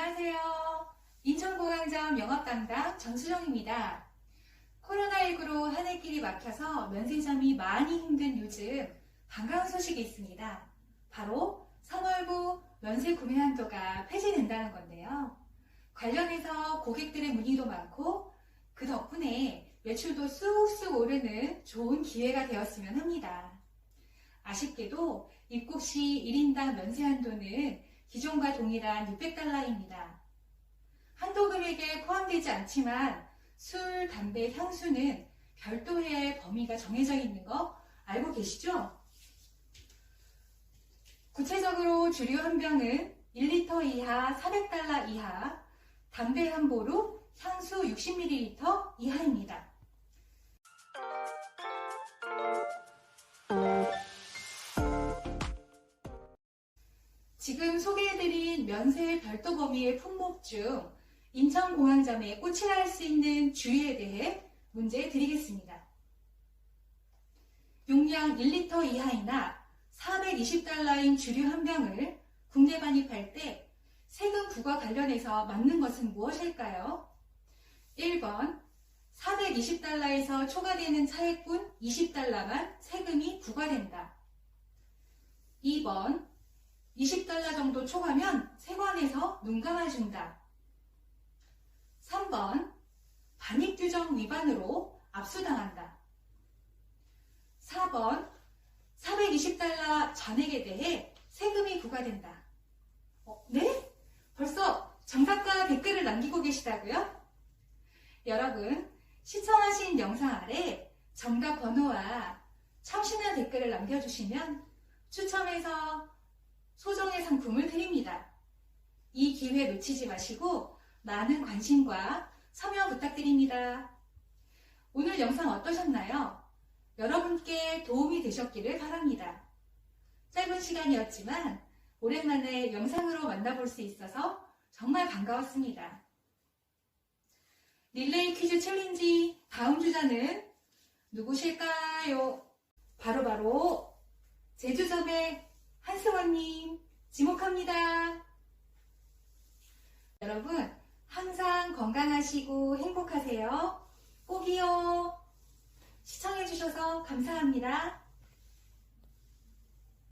안녕하세요. 인천공항점 영업담당 정수정입니다. 코로나19로 한 해 길이 막혀서 면세점이 많이 힘든 요즘 반가운 소식이 있습니다. 바로 3월부 면세 구매 한도가 폐지된다는 건데요. 관련해서 고객들의 문의도 많고 그 덕분에 매출도 쑥쑥 오르는 좋은 기회가 되었으면 합니다. 아쉽게도 입국 시 1인당 면세 한도는 기존과 동일한 600달러입니다. 한도 금액에 포함되지 않지만 술, 담배, 향수는 별도의 범위가 정해져 있는 거 알고 계시죠? 구체적으로 주류 한 병은 1리터 이하 400달러 이하, 담배 한 보루, 향수 60ml 이하입니다. 지금 소개해드린 면세 별도 범위의 품목 중 인천공항점에 꽂히라 할 수 있는 주의에 대해 문제 드리겠습니다. 용량 1리터 이하이나 420달러인 주류 한 병을 국내 반입할 때 세금 부과 관련해서 맞는 것은 무엇일까요? 1번 420달러에서 초과되는 차액분 20달러만 세금이 부과된다. 2번 20달러 정도 초과면 세관에서 눈 감아준다. 3번 반입 규정 위반으로 압수당한다. 4번 420달러 잔액에 대해 세금이 부과된다. 어, 네? 벌써 정답과 댓글을 남기고 계시다고요? 여러분, 시청하신 영상 아래 정답 번호와 참신한 댓글을 남겨주시면 추첨해서 소정의 상품을 드립니다. 이 기회 놓치지 마시고 많은 관심과 참여 부탁드립니다. 오늘 영상 어떠셨나요? 여러분께 도움이 되셨기를 바랍니다. 짧은 시간이었지만 오랜만에 영상으로 만나볼 수 있어서 정말 반가웠습니다. 릴레이 퀴즈 챌린지 다음 주자는 누구실까요? 바로바로 바로 제주점의 한승원님 지목합니다. 여러분 항상 건강하시고 행복하세요. 꼭이요. 시청해주셔서 감사합니다.